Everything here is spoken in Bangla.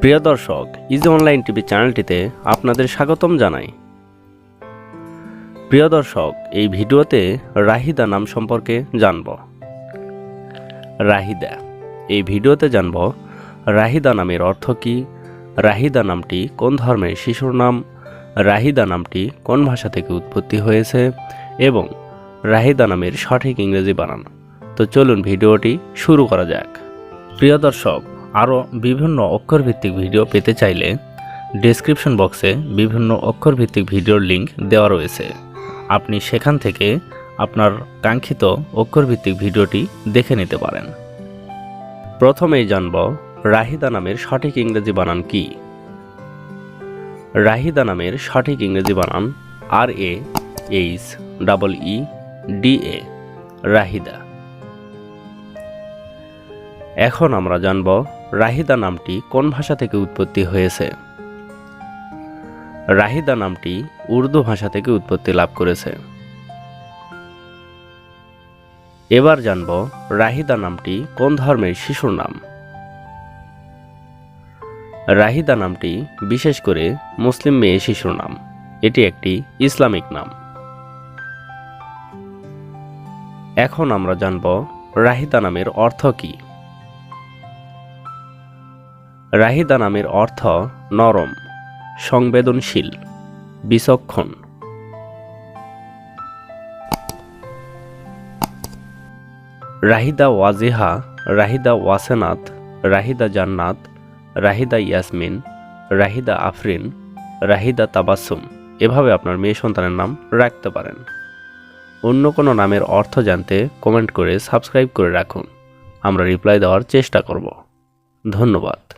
প্রিয় দর্শক ইজি অনলাইন টিভি চ্যানেলটিতে আপনাদের স্বাগতম জানাই। প্রিয় দর্শক, এই ভিডিওতে রাহিদা নাম সম্পর্কে জানব। রাহিদা, এই ভিডিওতে জানব রাহিদা নামের অর্থ কী, রাহিদা নামটি কোন ধর্মের শিশুর নাম, রাহিদা নামটি কোন ভাষা থেকে উৎপত্তি হয়েছে, এবং রাহিদা নামের সঠিক ইংরেজি বানান। তো চলুন ভিডিওটি শুরু করা যাক। প্রিয় দর্শক আরও বিভিন্ন অক্ষরভিত্তিক ভিডিও পেতে চাইলে ডেসক্রিপশন বক্সে বিভিন্ন অক্ষরভিত্তিক ভিডিওর লিঙ্ক দেওয়া রয়েছে। আপনি সেখান থেকে আপনার কাঙ্ক্ষিত অক্ষরভিত্তিক ভিডিওটি দেখে নিতে পারেন। প্রথমেই জানব রাহিদা নামের সঠিক ইংরেজি বানান কি? রাহিদা নামের সঠিক ইংরেজি বানান R A H double E D A Raheeda. এখন আমরা জানব রাহিদা নামটি কোন ভাষা থেকে উৎপত্তি হয়েছে? রাহিদা নামটি উর্দু ভাষা থেকে উৎপত্তি লাভ করেছে। এবার জানব রাহিদা নামটি কোন ধর্মের শিশুর নাম। রাহিদা নামটি বিশেষ করে মুসলিম মেয়ে শিশুর নাম। এটি একটি ইসলামিক নাম। এখন আমরা জানব রাহিদা নামের অর্থ কী। রাহিদা নামের অর্থ নরম, সংবেদনশীল, বিচক্ষণ। রাহিদা ওয়াজিহা, রাহিদা ওয়াসেনাত, রাহিদা জান্নাত, রাহিদা ইয়াসমিন, রাহিদা আফরিন, রাহিদা তাবাসুম এভাবে আপনার মেয়ে সন্তানের নাম রাখতে পারেন। অন্য কোনো নামের অর্থ জানতে কমেন্ট করে সাবস্ক্রাইব করে রাখুন। আমরা রিপ্লাই দেওয়ার চেষ্টা করব। ধন্যবাদ।